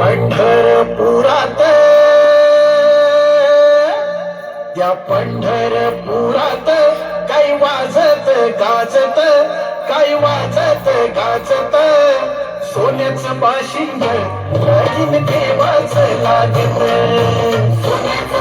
पंढरपुरात. त्या पंढरपुरात काही वाजत गाजत काही वाजत गाजत. सोन्याच बाशिंग देवाच लागत. सोन्याच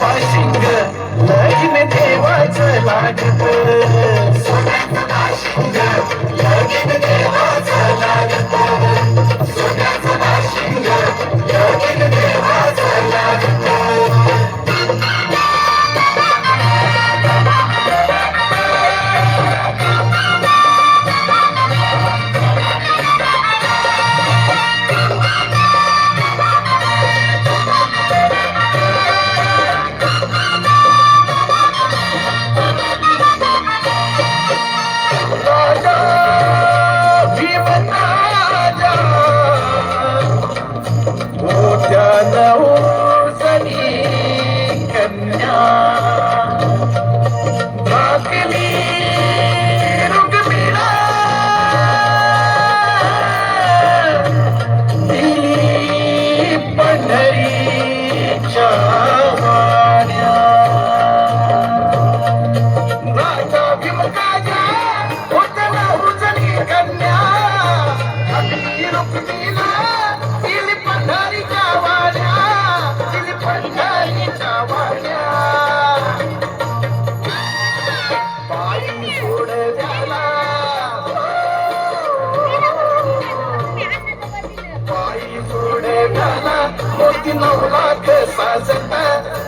पाशिंग लईन देवाच लागत. मोती नवला के साजता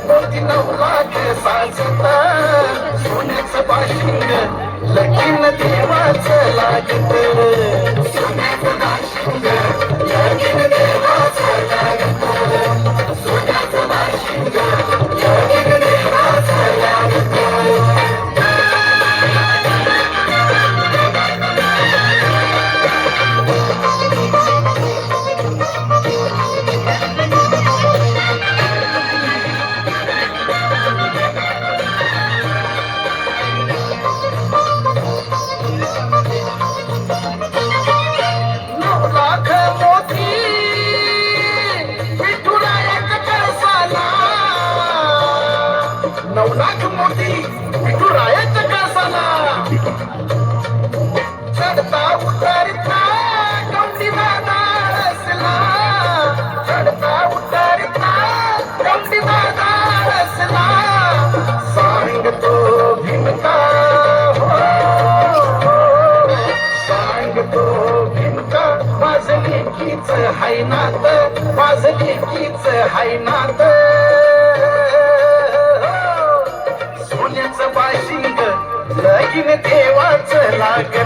मोती नवला के साजता. नवनाथ मोती विठुरायच कासाला. चढता उतरता गौंडी मादारसला चढता उतरता गौंडी मादारसला सांगतो हाय नात माझं लेकीच हाय नात লাগে